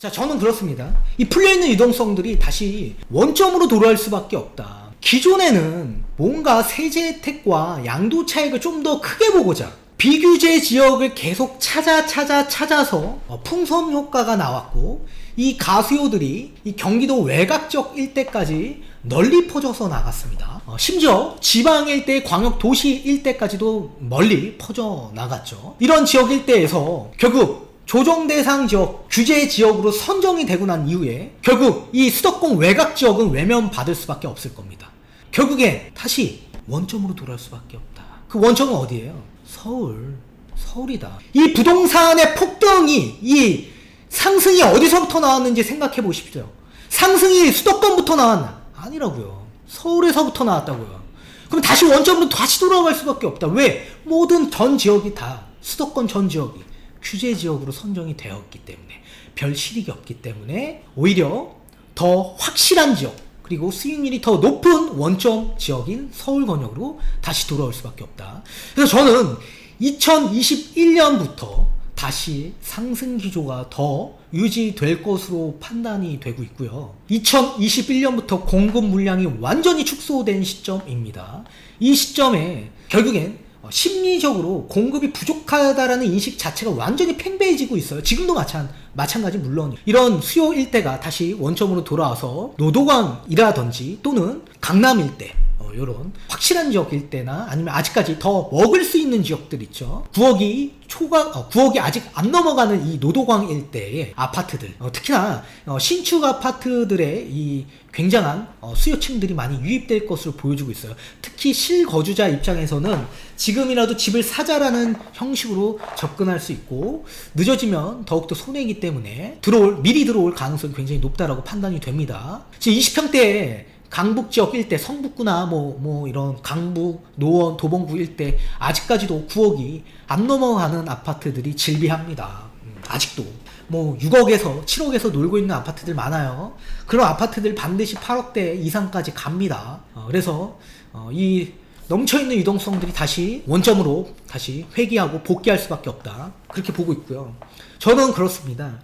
자, 저는 그렇습니다. 이 풀려있는 유동성들이 다시 원점으로 돌아올 수밖에 없다. 기존에는 뭔가 세제 혜택과 양도 차익을 좀 더 크게 보고자 비규제 지역을 계속 찾아 찾아 찾아서 어, 풍선 효과가 나왔고 이 가수요들이 이 경기도 외곽적 일대까지 널리 퍼져서 나갔습니다. 어, 심지어 지방 일대, 광역 도시 일대까지도 멀리 퍼져 나갔죠. 이런 지역 일대에서 결국 조정 대상 지역, 규제 지역으로 선정이 되고 난 이후에 결국 이 수도권 외곽 지역은 외면 받을 수밖에 없을 겁니다. 결국에 다시 원점으로 돌아올 수밖에 없다. 그 원점은 어디예요? 서울. 서울이다. 이 부동산의 폭등이 이 상승이 어디서부터 나왔는지 생각해 보십시오. 상승이 수도권부터 나왔나? 아니라고요. 서울에서부터 나왔다고요. 그럼 다시 원점으로 다시 돌아갈 수밖에 없다. 왜? 모든 전 지역이 다 수도권 전 지역이 규제 지역으로 선정이 되었기 때문에 별 실익이 없기 때문에 오히려 더 확실한 지역 그리고 수익률이 더 높은 원점 지역인 서울 권역으로 다시 돌아올 수밖에 없다. 그래서 저는 2021년부터 다시 상승 기조가 더 유지될 것으로 판단이 되고 있고요. 2021년부터 공급 물량이 완전히 축소된 시점입니다. 이 시점에 결국엔 어, 심리적으로 공급이 부족하다라는 인식 자체가 완전히 팽배해지고 있어요. 지금도 마찬, 마찬가지 물론 이런 수요 일대가 다시 원점으로 돌아와서 노도광이라든지 또는 강남 일대 어, 요런 확실한 지역 일대나 아니면 아직까지 더 먹을 수 있는 지역들 있죠. 9억이 초과 어, 9억이 아직 안 넘어가는 이 노도광 일대의 아파트들 어, 특히나 어, 신축 아파트들의 이 굉장한 어, 수요층들이 많이 유입될 것으로 보여주고 있어요. 특히 실거주자 입장에서는 지금이라도 집을 사자라는 형식으로 접근할 수 있고 늦어지면 더욱더 손해이기 때문에 들어올 미리 들어올 가능성이 굉장히 높다라고 판단이 됩니다. 지금 20평대에 강북 지역 일대 성북구나 뭐뭐 이런 강북 노원 도봉구 일대 아직까지도 9억이 안 넘어가는 아파트들이 질비합니다. 음, 아직도 뭐 6억에서 7억에서 놀고 있는 아파트들 많아요. 그런 아파트들 반드시 8억대 이상까지 갑니다. 어, 그래서 어, 이 넘쳐있는 유동성들이 다시 원점으로 다시 회귀하고 복귀할 수밖에 없다. 그렇게 보고 있고요. 저는 그렇습니다.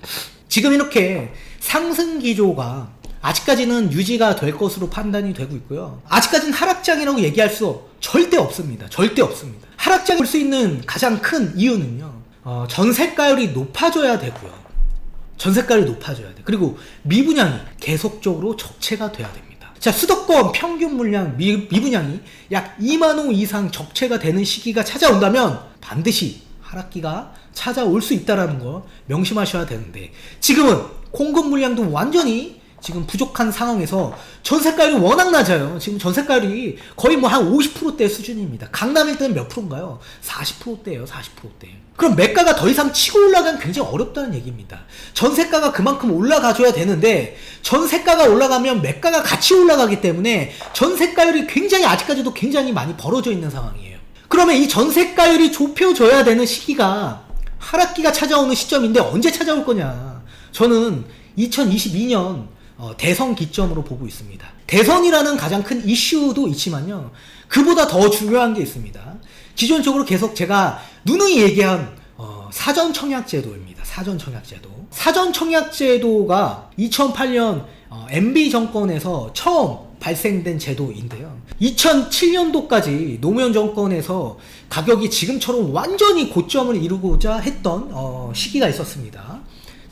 지금 이렇게 상승 기조가 아직까지는 유지가 될 것으로 판단이 되고 있고요. 아직까지는 하락장이라고 얘기할 수 절대 없습니다. 절대 없습니다. 하락장일 수 있는 가장 큰 이유는요. 어, 전세가율이 높아져야 되고요. 전세가율이 높아져야 돼. 그리고 미분양이 계속적으로 적체가 돼야 됩니다. 자, 수도권 평균 물량 미, 미분양이 약 2만 호 이상 적체가 되는 시기가 찾아온다면 반드시 하락기가 찾아올 수 있다라는 거 명심하셔야 되는데 지금은 공급 물량도 완전히 지금 부족한 상황에서 전세가율이 워낙 낮아요. 지금 전세가율이 거의 뭐 한 50%대 수준입니다. 강남 일대는 몇 프로인가요? 40%대예요. 40%대. 그럼 매가가 더 이상 치고 올라가면 굉장히 어렵다는 얘기입니다. 전세가가 그만큼 올라가줘야 되는데 전세가가 올라가면 매가가 같이 올라가기 때문에 전세가율이 굉장히 아직까지도 굉장히 많이 벌어져 있는 상황이에요. 그러면 이 전세가율이 좁혀져야 되는 시기가 하락기가 찾아오는 시점인데 언제 찾아올 거냐? 저는 2022년 어, 대선 기점으로 보고 있습니다. 대선이라는 가장 큰 이슈도 있지만요. 그보다 더 중요한 게 있습니다. 기존적으로 계속 제가 누누이 얘기한 어, 사전 청약 제도입니다. 사전 청약 제도. 사전 청약 제도가 2008년 어, MB 정권에서 처음 발생된 제도인데요. 2007년도까지 노무현 정권에서 가격이 지금처럼 완전히 고점을 이루고자 했던 어, 시기가 있었습니다.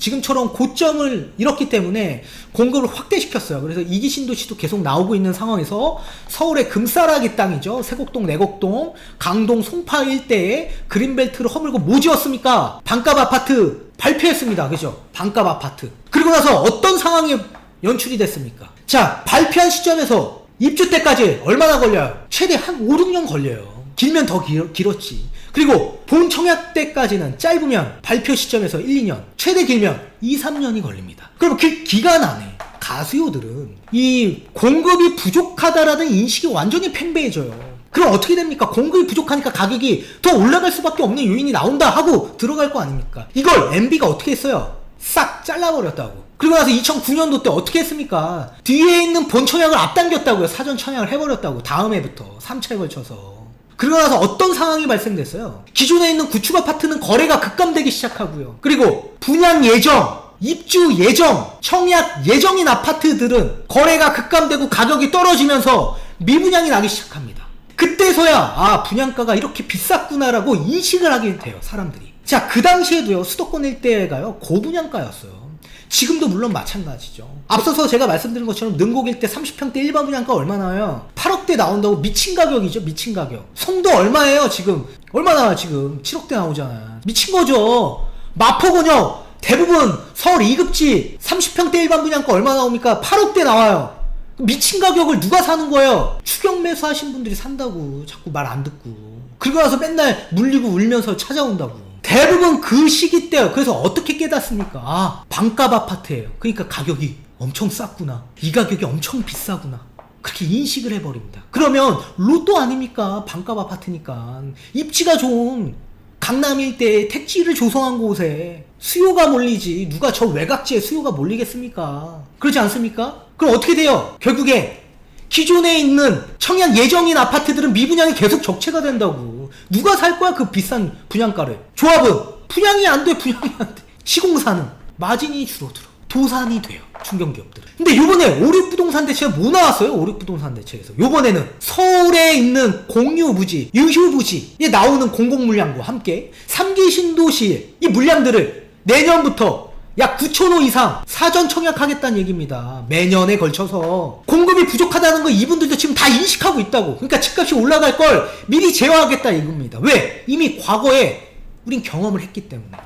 지금처럼 고점을 잃었기 때문에 공급을 확대시켰어요. 그래서 이기신도시도 계속 나오고 있는 상황에서 서울의 금싸라기 땅이죠. 세곡동, 내곡동, 강동, 송파 일대에 그린벨트를 허물고 뭐 지었습니까? 반값 아파트 발표했습니다. 그죠? 반값 아파트. 그리고 나서 어떤 상황이 연출이 됐습니까? 자, 발표한 시점에서 입주 때까지 얼마나 걸려요? 최대 한 5, 6년 걸려요. 길면 더 길, 길었지. 그리고 본 청약 때까지는 짧으면 발표 시점에서 1, 2년, 최대 길면 2, 3년이 걸립니다. 그럼 그 기간 안에 가수요들은 이 공급이 부족하다라는 인식이 완전히 팽배해져요. 그럼 어떻게 됩니까? 공급이 부족하니까 가격이 더 올라갈 수밖에 없는 요인이 나온다 하고 들어갈 거 아닙니까? 이걸 MB가 어떻게 했어요? 싹 잘라버렸다고. 그리고 나서 2009년도 때 어떻게 했습니까? 뒤에 있는 본 청약을 앞당겼다고요. 사전 청약을 해버렸다고. 다음 해부터 3차에 걸쳐서. 그러고 나서 어떤 상황이 발생됐어요? 기존에 있는 구축 아파트는 거래가 급감되기 시작하고요. 그리고 분양 예정 입주 예정, 청약 예정인 아파트들은 거래가 급감되고 가격이 떨어지면서 미분양이 나기 시작합니다. 그때서야 아 분양가가 이렇게 비쌌구나라고 인식을 하게 돼요 사람들이. 자 그 당시에도요 수도권 일대가요 고분양가였어요. 지금도 물론 마찬가지죠. 앞서서 제가 말씀드린 것처럼 능곡 일대 30평대 일반 분양가 얼마 나와요? 8억대 나온다고 미친 가격이죠, 미친 가격. 송도 얼마예요, 지금? 얼마 나와, 지금? 7억대 나오잖아요. 미친 거죠. 마포군요, 대부분 서울 2급지 30평대 일반 분양가 얼마 나옵니까? 8억대 나와요. 미친 가격을 누가 사는 거예요? 추격 매수 하신 분들이 산다고 자꾸 말 안 듣고. 그러고 나서 맨날 물리고 울면서 찾아온다고. 대부분 그 시기 때요. 그래서 어떻게 깨닫습니까? 아, 반값 아파트예요. 그러니까 가격이 엄청 쌌구나. 이 가격이 엄청 비싸구나. 그렇게 인식을 해버립니다. 그러면 로또 아닙니까? 반값 아파트니까. 입지가 좋은 강남 일대에 택지를 조성한 곳에 수요가 몰리지. 누가 저 외곽지에 수요가 몰리겠습니까? 그렇지 않습니까? 그럼 어떻게 돼요? 결국에 기존에 있는 청약 예정인 아파트들은 미분양이 계속 적체가 된다고. 누가 살 거야 그 비싼 분양가를? 조합은 분양이 안 돼, 분양이 안 돼. 시공사는 마진이 줄어들어. 도산이 돼요. 중견기업들은. 근데 요번에 오륙부동산 대책에 뭐 나왔어요? 오륙부동산 대책에서. 요번에는 서울에 있는 공유부지, 유휴부지에 나오는 공공물량과 함께 3기 신도시 이 물량들을 내년부터 약 9천호 이상 사전 청약하겠다는 얘기입니다. 매년에 걸쳐서 공급이 부족하다는 거 이분들도 지금 다 인식하고 있다고. 그러니까 집값이 올라갈 걸 미리 제어하겠다 이겁니다. 왜? 이미 과거에 우린 경험을 했기 때문에.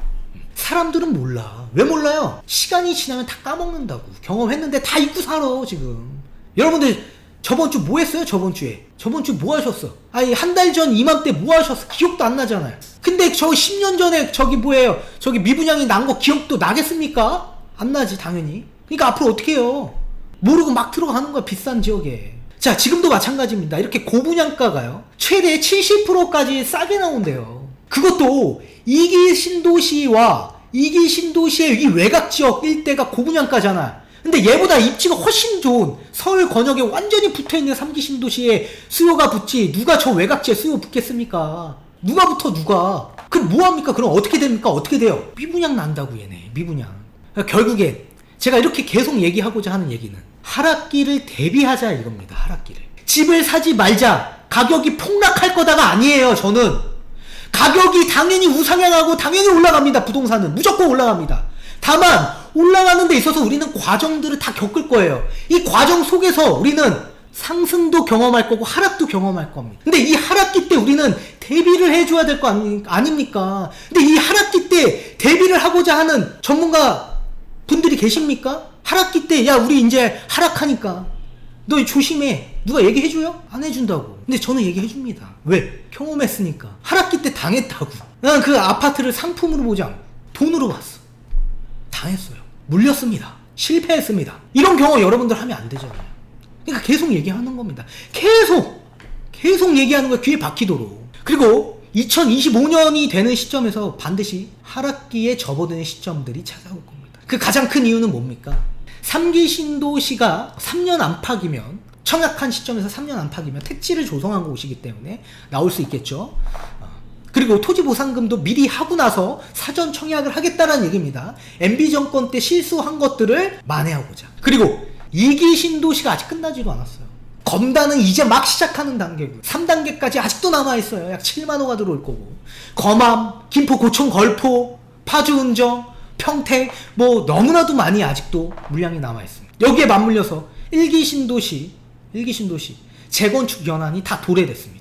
사람들은 몰라. 왜 몰라요? 시간이 지나면 다 까먹는다고. 경험했는데 다 잊고 살아, 지금. 여러분들, 저번 주 뭐 했어요? 저번 주에. 저번 주 뭐 하셨어? 아니, 한 달 전 이맘때 뭐 하셨어? 기억도 안 나잖아요. 근데 저 10년 전에 저기 뭐예요? 저기 미분양이 난 거 기억도 나겠습니까? 안 나지, 당연히. 그러니까 앞으로 어떻게 해요? 모르고 막 들어가는 거야, 비싼 지역에. 자, 지금도 마찬가지입니다. 이렇게 고분양가가요. 최대 70%까지 싸게 나온대요. 그것도 이기 신도시와 이기 신도시의 이 외곽 지역 일대가 고분양가잖아. 근데 얘보다 입지가 훨씬 좋은 서울 권역에 완전히 붙어 있는 3기 신도시에 수요가 붙지 누가 저 외곽지에 수요 붙겠습니까? 누가 붙어 누가? 그럼 뭐 합니까? 그럼 어떻게 됩니까? 어떻게 돼요? 미분양 난다고 얘네. 미분양. 그러니까 결국에 제가 이렇게 계속 얘기하고자 하는 얘기는 하락기를 대비하자 이겁니다. 하락기를. 집을 사지 말자. 가격이 폭락할 거다가 아니에요. 저는 가격이 당연히 우상향하고 당연히 올라갑니다. 부동산은 무조건 올라갑니다. 다만 올라가는 데 있어서 우리는 과정들을 다 겪을 거예요. 이 과정 속에서 우리는 상승도 경험할 거고 하락도 경험할 겁니다. 근데 이 하락기 때 우리는 대비를 해줘야 될 거 아닙니까? 근데 이 하락기 때 대비를 하고자 하는 전문가 분들이 계십니까? 하락기 때 야 우리 이제 하락하니까 너 조심해. 누가 얘기해줘요? 안 해준다고. 근데 저는 얘기해줍니다. 왜? 경험했으니까. 하락기 때 당했다고. 난그 아파트를 상품으로 보지 않고 돈으로 봤어. 당했어요. 물렸습니다. 실패했습니다. 이런 경험 여러분들 하면 안 되잖아요. 그러니까 계속 얘기하는 겁니다. 계속! 계속 얘기하는 거야. 귀에 박히도록. 그리고 2025년이 되는 시점에서 반드시 하락기에 접어드는 시점들이 찾아올 겁니다. 그 가장 큰 이유는 뭡니까? 3기 신도시가 3년 안팎이면 청약한 시점에서 3년 안팎이면 택지를 조성한 곳이기 때문에 나올 수 있겠죠. 어, 그리고 토지 보상금도 미리 하고 나서 사전 청약을 하겠다는 얘기입니다. MB 정권 때 실수한 것들을 만회하고자. 그리고 2기 신도시가 아직 끝나지도 않았어요. 검단은 이제 막 시작하는 단계고 3단계까지 아직도 남아있어요. 약 7만 호가 들어올 거고 거암, 김포, 고촌, 걸포, 파주, 은정, 평택 뭐 너무나도 많이 아직도 물량이 남아있습니다. 여기에 맞물려서 1기 신도시, 1기 신도시 재건축 연한이 다 도래됐습니다.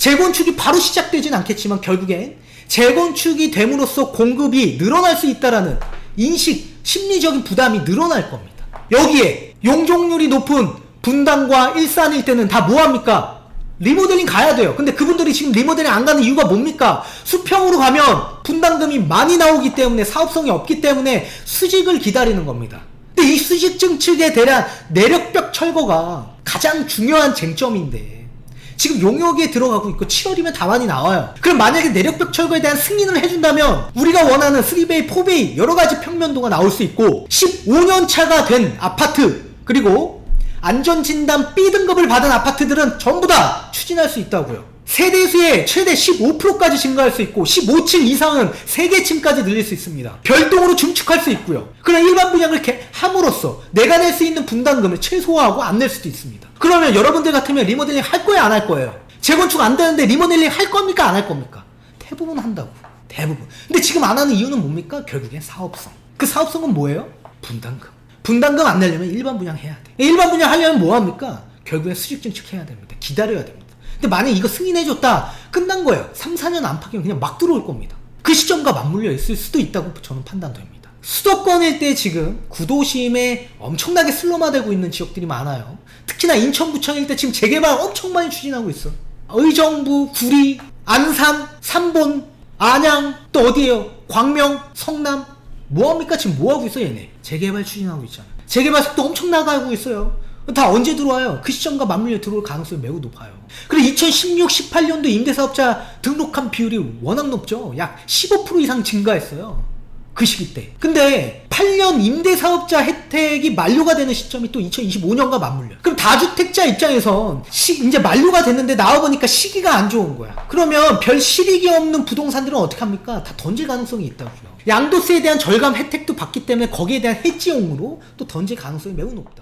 재건축이 바로 시작되진 않겠지만 결국엔 재건축이 됨으로써 공급이 늘어날 수 있다라는 인식, 심리적인 부담이 늘어날 겁니다. 여기에 용적률이 높은 분당과 일산 일대는 다 뭐합니까? 리모델링 가야 돼요. 근데 그분들이 지금 리모델링 안 가는 이유가 뭡니까? 수평으로 가면 분담금이 많이 나오기 때문에 사업성이 없기 때문에 수직을 기다리는 겁니다. 근데 이 수직 증축에 대한 내력벽 철거가 가장 중요한 쟁점인데 지금 용역에 들어가고 있고 7월이면 답안이 나와요. 그럼 만약에 내력벽 철거에 대한 승인을 해준다면 우리가 원하는 3베이, 4베이 여러 가지 평면도가 나올 수 있고 15년 차가 된 아파트 그리고 안전진단 B등급을 받은 아파트들은 전부 다 추진할 수 있다고요. 세대수의 최대 15%까지 증가할 수 있고 15층 이상은 3개 층까지 늘릴 수 있습니다. 별동으로 증축할 수 있고요. 그럼 일반 분양을 함으로써 내가 낼 수 있는 분담금을 최소화하고 안 낼 수도 있습니다. 그러면 여러분들 같으면 리모델링 할 거예요, 안 할 거예요? 재건축 안 되는데 리모델링 할 겁니까, 안 할 겁니까? 대부분 한다고. 대부분. 근데 지금 안 하는 이유는 뭡니까? 결국엔 사업성. 그 사업성은 뭐예요? 분담금. 분담금 안 내려면 일반 분양 해야 돼. 일반 분양 하려면 뭐 합니까? 결국엔 수직 증축해야 됩니다. 기다려야 됩니다. 근데 만약 이거 승인해줬다 끝난 거예요. 3, 4년 안팎이면 그냥 막 들어올 겁니다. 그 시점과 맞물려 있을 수도 있다고 저는 판단됩니다. 수도권 일대 지금 구도심에 엄청나게 슬럼화되고 있는 지역들이 많아요. 특히나 인천 부천 일대 지금 재개발 엄청 많이 추진하고 있어. 의정부, 구리, 안산, 삼본, 안양 또 어디에요? 광명, 성남 뭐합니까? 지금 뭐하고 있어 얘네? 재개발 추진하고 있잖아. 재개발 속도 엄청 나가고 있어요. 다 언제 들어와요? 그 시점과 맞물려 들어올 가능성이 매우 높아요. 그리고 2016, 18년도 임대사업자 등록한 비율이 워낙 높죠. 약 15% 이상 증가했어요. 그 시기 때. 근데 8년 임대사업자 혜택이 만료가 되는 시점이 또 2025년과 맞물려. 그럼 다주택자 입장에선 시, 이제 만료가 됐는데 나와보니까 시기가 안 좋은 거야. 그러면 별 실익이 없는 부동산들은 어떻게 합니까? 다 던질 가능성이 있다고요. 양도세에 대한 절감 혜택도 받기 때문에 거기에 대한 해지용으로 또 던질 가능성이 매우 높다.